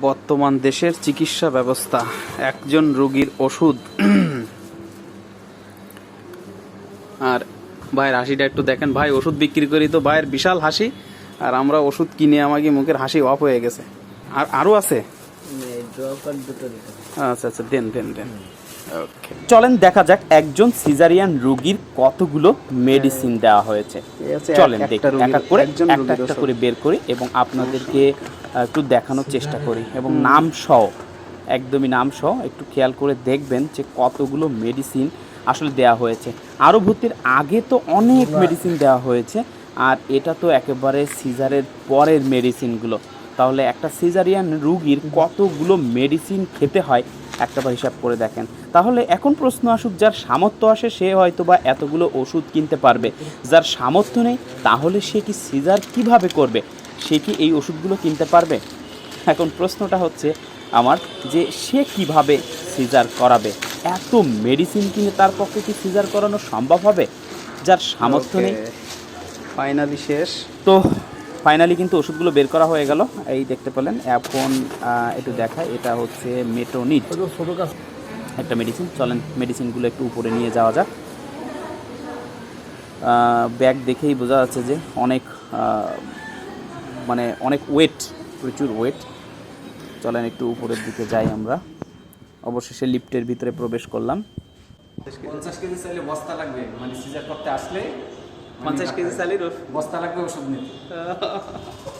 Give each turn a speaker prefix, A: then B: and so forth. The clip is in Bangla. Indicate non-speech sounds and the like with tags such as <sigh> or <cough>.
A: বর্তমান দেশের চিকিৎসা ব্যবস্থা। একজন রোগীর ওষুধ। আর ভাইয়ের হাসিটা একটু দেখেন। ভাই ওষুধ বিক্রি করি তো ভাইয়ের বিশাল হাসি। আর আমরা ওষুধ কিনে আমাকে মুখের হাসি অফ হয়ে গেছে। আর আরও আছে? আচ্ছা আচ্ছা দেন দেন দেন।
B: চলেন দেখা যাক একজন সিজারিয়ান রোগীর কতগুলো মেডিসিন দেওয়া হয়েছে। চলেন দেখি
A: একটা
B: এক এক করে একটা। করে বের করি এবং আপনাদেরকে আহ, একটু দেখানোর চেষ্টা করি। এবং নাম সহ একদমই নাম সহ একটু খেয়াল করে দেখবেন যে কতগুলো মেডিসিন আসলে দেওয়া হয়েছে। আরও ভর্তির আগে তো অনেক মেডিসিন দেওয়া হয়েছে আর এটা তো একেবারে সিজারের পরের মেডিসিনগুলো তাহলে একটা সিজারিয়ান রুগীর কতগুলো মেডিসিন খেতে হয় একটাবার হিসাব করে দেখেন। তাহলে এখন প্রশ্ন আসুক যার সামর্থ্য আসে সে হয়তো বা এতগুলো ওষুধ কিনতে পারবে। যার সামর্থ্য নেই তাহলে সে কি সিজার কীভাবে করবে? সে কি এই ওষুধগুলো কিনতে পারবে? এখন প্রশ্নটা হচ্ছে আমার যে সে কীভাবে সিজার করাবে? এত মেডিসিন কিনে তার পক্ষে কি সিজার করানো সম্ভব হবে? যার সামর্থ্য নেই।
A: ফাইনালি শেষ।
B: তো ফাইনালি কিন্তু ওষুধগুলো বের করা হয়ে গেল। এই দেখতে পেলেন এখন একটু দেখায় এটা হচ্ছে মেটোনিট একটা মেডিসিন চলেন মেডিসিনগুলো একটু উপরে নিয়ে যাওয়া যাক। ব্যাগ দেখেই বোঝা যাচ্ছে যে অনেক মানে অনেক ওয়েট প্রচুর ওয়েট চলেন একটু উপরের দিকে যাই আমরা। অবশেষে লিফটের ভিতরে প্রবেশ করলাম।
C: পঞ্চাশ কেজি চাইলে বস্তা লাগবে মানে সিজার করতে আসলে
A: পঞ্চাশ কেজি চাইলে
C: বস্তা লাগবে ওষুধ নিতে। <laughs>